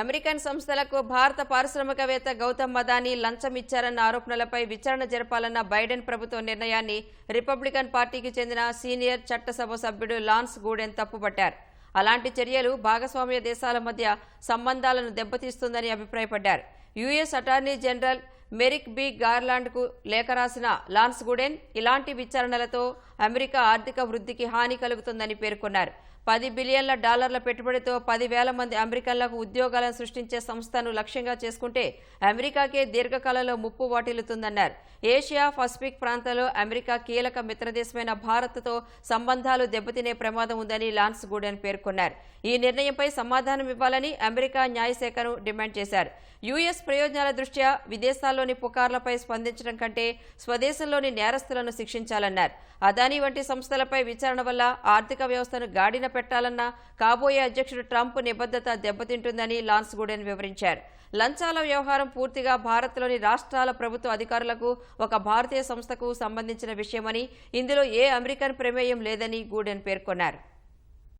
American సంస్థలకు భారత పారిశ్రామికవేత్త గౌతమ్ మదానీ లంచం ఇచ్చారన్న ఆరోపణలపై విచారణ జరపాలన్న బైడెన్ ప్రభుత్వ నిర్ణయాన్ని రిపబ్లికన్ పార్టీకి చెందిన సీనియర్ చట్టసభ సభ్యుడు లాన్స్ గూడెన్ తప్పుపట్టారు. అలాంటి చర్యలు భాగస్వామ్య దేశాల మధ్య సంబంధాలను దెబ్బతీస్తుందని అభిప్రాయపడ్డారు. US attorney general Merrick B గార్లాండ్కు లేఖ రాసిన లాన్స్ గుడెన్ ఇలాంటి విచారణలతో అమెరికా ఆర్థిక వృద్ధికి హాని కలుగుతుందని పేర్కొన్నారు. పది బిలియన్ల డాలర్ల పెట్టుబడితో పదివేల మంది అమెరికన్లకు ఉద్యోగాలను సృష్టించే సంస్థను లక్ష్యంగా చేసుకుంటే అమెరికాకే దీర్ఘకాలంలో ముప్పు వాటిల్లుతుందన్నారు. ఏషియా పసిఫిక్ ప్రాంతంలో అమెరికా కీలక మిత్రదేశమైన భారత్తో సంబంధాలు దెబ్బతినే ప్రమాదం ఉందని లాన్స్ గూడెన్ పేర్కొన్నారు. ఈ నిర్ణయంపై సమాధానం ఇవ్వాలని అమెరికా న్యాయశాఖను డిమాండ్ చేశారు. యుఎస్ ప్రయోజనాల దృష్ట్యా విదేశాల్లో విదేశాల్లోని పుకార్లపై స్పందించడం కంటే స్వదేశంలోని నేరస్తులను శిక్షించాలన్నారు. అదానీ వంటి సంస్థలపై విచారణ వల్ల ఆర్థిక వ్యవస్థను గాడిన పెట్టాలన్న కాబోయే అధ్యక్షుడు ట్రంప్ నిబద్ధత దెబ్బతింటుందని లాన్స్ గూడెన్ వివరించారు. లంచాల వ్యవహారం పూర్తిగా భారత్లోని రాష్ట్రాల ప్రభుత్వ అధికారులకు ఒక భారతీయ సంస్థకు సంబంధించిన విషయమని ఇందులో ఏ అమెరికన్ ప్రమేయం లేదని గూడెన్ పేర్కొన్నారు.